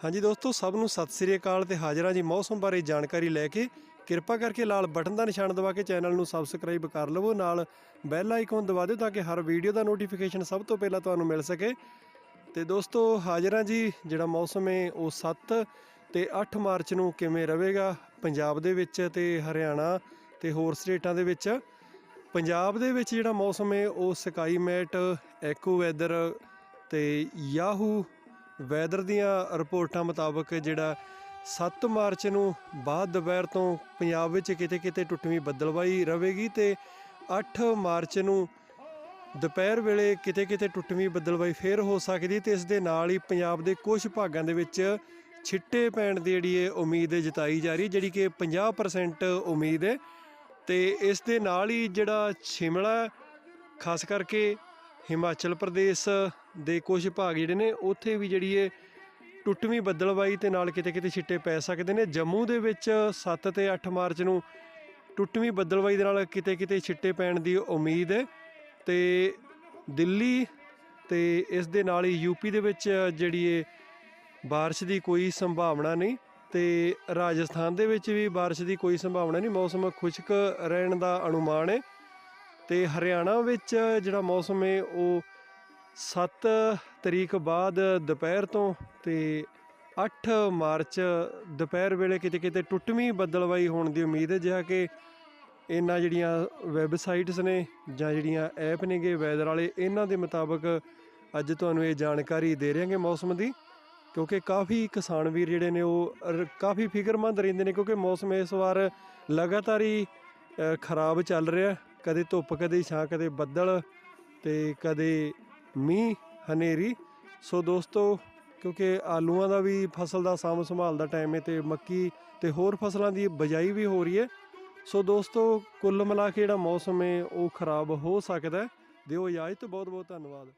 ਹਾਂਜੀ ਦੋਸਤੋ, ਸਭ ਨੂੰ ਸਤਿ ਸ੍ਰੀ ਅਕਾਲ ਤੇ ਹਾਜ਼ਰਾਂ ਜੀ ਮੌਸਮ ਬਾਰੇ ਜਾਣਕਾਰੀ ਲੈ ਕੇ। ਕਿਰਪਾ ਕਰਕੇ ਲਾਲ ਬਟਨ ਦਾ ਨਿਸ਼ਾਨ ਦਬਾ ਕੇ ਚੈਨਲ ਨੂੰ ਸਬਸਕ੍ਰਾਈਬ ਕਰ ਲਵੋ। ਨਾਲ ਬੈਲ ਆਈਕਨ ਦਬਾ ਦਿਓ ਤਾਂ ਕਿ ਹਰ ਵੀਡੀਓ ਦਾ ਨੋਟੀਫਿਕੇਸ਼ਨ ਸਭ ਤੋਂ ਪਹਿਲਾਂ ਤੁਹਾਨੂੰ ਮਿਲ ਸਕੇ। ਤੇ ਦੋਸਤੋ, ਹਾਜ਼ਰਾਂ ਜੀ, ਜਿਹੜਾ ਮੌਸਮ ਹੈ ਉਹ 7 ਤੇ 8 ਮਾਰਚ ਨੂੰ ਕਿਵੇਂ ਰਹੇਗਾ ਪੰਜਾਬ ਦੇ ਵਿੱਚ ਤੇ ਹਰਿਆਣਾ ਤੇ ਹੋਰ ਸਟੇਟਾਂ ਦੇ ਵਿੱਚ? ਪੰਜਾਬ ਦੇ ਵਿੱਚ ਜਿਹੜਾ ਮੌਸਮ ਹੈ ਉਹ ਸਕਾਈਮੈਟ ਐਕੋ ਵੈਦਰ ਤੇ ਯਾਹੂ ਵੈਦਰ ਦੀਆਂ ਰਿਪੋਰਟਾਂ ਮੁਤਾਬਕ ਜਿਹੜਾ 7 ਮਾਰਚ ਨੂੰ ਬਾਅਦ ਦੁਪਹਿਰ ਤੋਂ ਪੰਜਾਬ ਵਿੱਚ ਕਿਤੇ-ਕਿਤੇ ਟੁੱਟਵੀਂ ਬੱਦਲਵਾਈ ਰਹੇਗੀ ਤੇ 8 ਮਾਰਚ ਨੂੰ ਦੁਪਹਿਰ ਵੇਲੇ ਕਿਤੇ-ਕਿਤੇ ਟੁੱਟਵੀਂ ਬੱਦਲਵਾਈ ਫੇਰ ਹੋ ਸਕਦੀ ਤੇ ਇਸ ਦੇ ਨਾਲ ਹੀ ਪੰਜਾਬ ਦੇ ਕੁਝ ਭਾਗਾਂ ਦੇ ਵਿੱਚ ਛਿੱਟੇ ਪੈਣ ਦੀ ਜਿਹੜੀ ਹੈ ਉਮੀਦ ਜਤਾਈ ਜਾ ਰਹੀ, ਜਿਹੜੀ ਕਿ 50% ਉਮੀਦ ਹੈ ਤੇ ਇਸ ਦੇ ਨਾਲ ਹੀ ਜਿਹੜਾ ਸ਼ਿਮਲਾ, ਖਾਸ ਕਰਕੇ ਹਿਮਾਚਲ ਪ੍ਰਦੇਸ਼ ਦੇ ਕੁਝ ਭਾਗ ਜਿਹੜੇ ਨੇ, ਉੱਥੇ ਵੀ ਜਿਹੜੀ ਹੈ ਟੁੱਟਵੀਂ ਬੱਦਲਵਾਈ ਤੇ ਨਾਲ ਕਿਤੇ-ਕਿਤੇ ਛਿੱਟੇ ਪੈ ਸਕਦੇ ਨੇ। ਜੰਮੂ ਦੇ ਵਿੱਚ 7 ਤੇ 8 ਮਾਰਚ ਨੂੰ ਟੁੱਟਵੀਂ ਬੱਦਲਵਾਈ ਦੇ ਨਾਲ ਕਿਤੇ-ਕਿਤੇ ਛਿੱਟੇ ਪੈਣ ਦੀ ਉਮੀਦ ਹੈ ਤੇ ਦਿੱਲੀ ਤੇ ਇਸ ਦੇ ਨਾਲ ਹੀ ਯੂਪੀ ਦੇ ਵਿੱਚ ਜਿਹੜੀ ਹੈ ਬਾਰਿਸ਼ ਦੀ ਕੋਈ ਸੰਭਾਵਨਾ ਨਹੀਂ ਤੇ ਰਾਜਸਥਾਨ ਦੇ ਵਿੱਚ ਵੀ ਬਾਰਿਸ਼ ਦੀ ਕੋਈ ਸੰਭਾਵਨਾ ਨਹੀਂ। ਮੌਸਮ ਖੁਸ਼ਕ ਰਹਿਣ ਦਾ ਅਨੁਮਾਨ ਹੈ ਤੇ ਹਰਿਆਣਾ ਵਿੱਚ ਜਿਹੜਾ ਮੌਸਮ ਹੈ, ਉਹ 7 ਤਰੀਕ ਬਾਅਦ ਦੁਪਹਿਰ ਤੋਂ ਤੇ 8 ਮਾਰਚ ਦੁਪਹਿਰ ਵੇਲੇ ਕਿਤੇ ਕਿਤੇ ਟੁੱਟਵੀਂ ਬੱਦਲਵਾਈ ਹੋਣ ਦੀ ਉਮੀਦ ਹੈ, ਜਿਹਾ ਕਿ ਇਹਨਾਂ ਜਿਹੜੀਆਂ ਵੈਬਸਾਈਟਸ ਨੇ ਜਾਂ ਜਿਹੜੀਆਂ ਐਪ ਨੇਗੇ ਵੈਦਰ ਵਾਲੇ, ਇਹਨਾਂ ਦੇ ਮੁਤਾਬਕ ਅੱਜ ਤੁਹਾਨੂੰ ਇਹ ਜਾਣਕਾਰੀ ਦੇ ਰਹੇ ਮੌਸਮ ਦੀ, ਕਿਉਂਕਿ ਕਾਫੀ ਕਿਸਾਨ ਵੀਰ ਜਿਹੜੇ ਨੇ ਉਹ ਕਾਫੀ ਫਿਕਰਮੰਦ ਰਹਿੰਦੇ ਨੇ, ਕਿਉਂਕਿ ਮੌਸਮ ਇਸ ਵਾਰ ਲਗਾਤਾਰ ਹੀ ਖਰਾਬ ਚੱਲ ਰਿਹਾ। ਕਦੇ ਧੁੱਪ, ਕਦੇ ਛਾਂ, ਕਦੇ ਬੱਦਲ ਤੇ ਕਦੇ ਮੀਂਹ, ਹਨੇਰੀ। ਸੋ ਦੋਸਤੋ, ਕਿਉਂਕਿ ਆਲੂਆਂ ਦਾ ਵੀ ਫਸਲ ਦਾ ਸਾਂਭ ਸੰਭਾਲ ਦਾ ਟਾਈਮ ਹੈ ਤੇ ਮੱਕੀ ਤੇ ਹੋਰ ਫਸਲਾਂ ਦੀ ਬਜਾਈ ਵੀ ਹੋ ਰਹੀ ਹੈ। ਸੋ ਦੋਸਤੋ, ਕੁੱਲ ਮਿਲਾ ਕੇ ਜਿਹੜਾ ਮੌਸਮ ਹੈ, ਉਹ ਖਰਾਬ ਹੋ ਸਕਦਾ ਹੈ। ਦਿਓ ਇਜਾਜ਼ਤ ਬਹੁਤ ਬਹੁਤ ਧੰਨਵਾਦ।